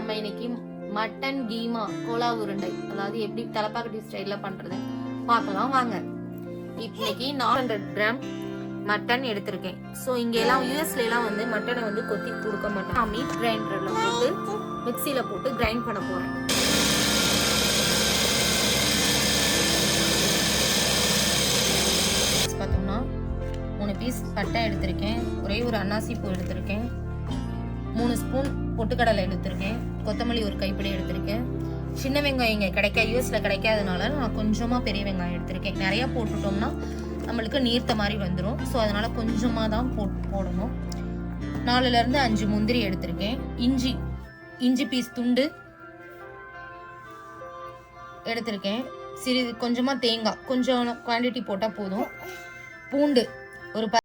நம்ம இன்னைக்கு mutton keema Cola உருண்டை அதாவது எப்படி தலப்பாக்கட்டி ஸ்டைல்ல பண்றது? பார்க்கலாம் வாங்க. இன்னைக்கு நான் ஹண்ட்ரட் கிராம் மட்டன் எடுத்திருக்கேன். ஸோ இங்க எல்லாம் யூஎஸ்ல எல்லாம் வந்து மட்டனை வந்து கொத்தி கொடுக்க மாட்டேன் நான் மீட் கிரைண்டர்ல போட்டு மிக்சியில போட்டு கிரைண்ட் பண்ண போறேன். பார்த்தோம்னா மூணு பீஸ் பட்டை எடுத்திருக்கேன். ஒரே ஒரு அன்னாசி பூ எடுத்திருக்கேன். மூணு ஸ்பூன் பொட்டுக்கடலை எடுத்திருக்கேன். கொத்தமல்லி ஒரு கைப்பிடி எடுத்திருக்கேன். சின்ன வெங்காயம் இங்கே கிடைக்க யூஎஸில் கிடைக்காதனால நான் கொஞ்சமாக பெரிய வெங்காயம் எடுத்திருக்கேன். நிறையா போட்டுட்டோம்னா நம்மளுக்கு நீர்த்த மாதிரி வந்துடும் ஸோ அதனால் கொஞ்சமாக தான் போட் போடணும். நாலுலேருந்து அஞ்சு முந்திரி எடுத்திருக்கேன். இஞ்சி இஞ்சி பீஸ் துண்டு எடுத்திருக்கேன். சிறிது கொஞ்சமாக தேங்காய் கொஞ்சம் குவான்டிட்டி போட்டால் போதும். பூண்டு ஒரு ப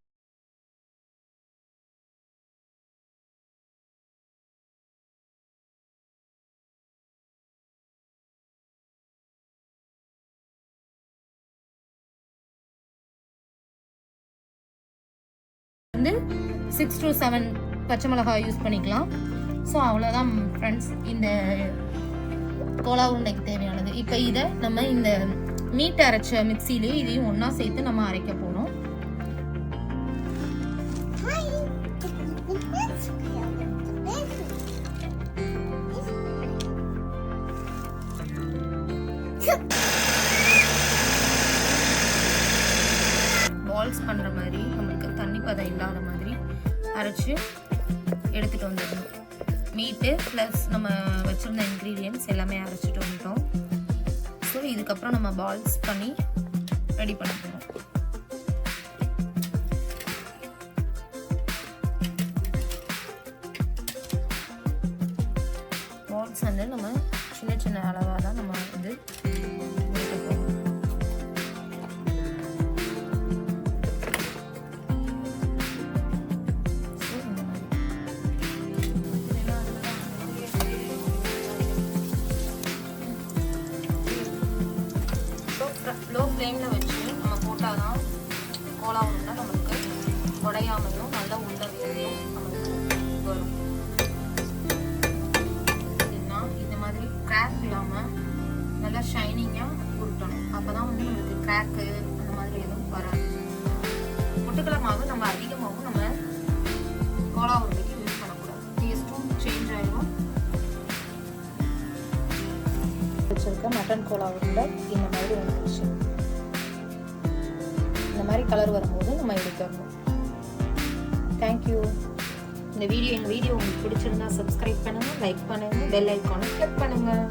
வந்து சிக்ஸ் டு செவன் பச்சை மிளகாய் யூஸ் பண்ணிக்கலாம். ஸோ அவ்வளோதான் ஃப்ரெண்ட்ஸ் இந்த கோலா உருண்டைக்கு தேவையானது. இப்போ இதை நம்ம இந்த மீட் அரைச்ச மிக்சியிலே இதையும் ஒன்றா சேர்த்து நம்ம அரைக்க போகிறோம் பால்ஸ் பண்ணுற மாதிரி. பதம் இல்லாத மாதிரி அரைச்சி எடுத்துகிட்டு வந்துடணும். மீட்டு ப்ளஸ் நம்ம வச்சுருந்த இன்க்ரீடியன்ஸ் எல்லாமே அரைச்சிட்டு வந்துட்டோம். ஸோ இதுக்கப்புறம் நம்ம பால்ஸ் பண்ணி ரெடி பண்ண போகிறோம் பால்ஸ் வந்து நம்ம சின்ன சின்ன அளவாக தான் நம்ம வந்து லோ ஃப்ளேமில் வச்சு நம்ம போட்டால் தான் கோலா உருண்டை நம்மளுக்கு உடையாமையும் நல்லா உருண்டை வேலையும் நம்மளுக்கு வரும். இதுனா இந்த மாதிரி கிராக் இல்லாமல் நல்லா ஷைனிங்காக உருட்டணும். அப்போ தான் வந்து நம்மளுக்கு கிராக்கு அந்த மாதிரி எதுவும் வராது. பொட்டுக்கடலை மாவு மட்டன் கோலா உருண்டை இந்த மாதிரி வந்துருச்சு இந்த மாதிரி கலர் வரும்போது நம்ம எடுத்துடணும். தேங்க்யூ இந்த வீடியோ எங்கள் வீடியோ உங்களுக்கு பிடிச்சிருந்தா சப்ஸ்கிரைப் பண்ணுங்கள் லைக் பண்ணுங்கள் பெல் ஐக்கானை கிளிக் பண்ணுங்கள்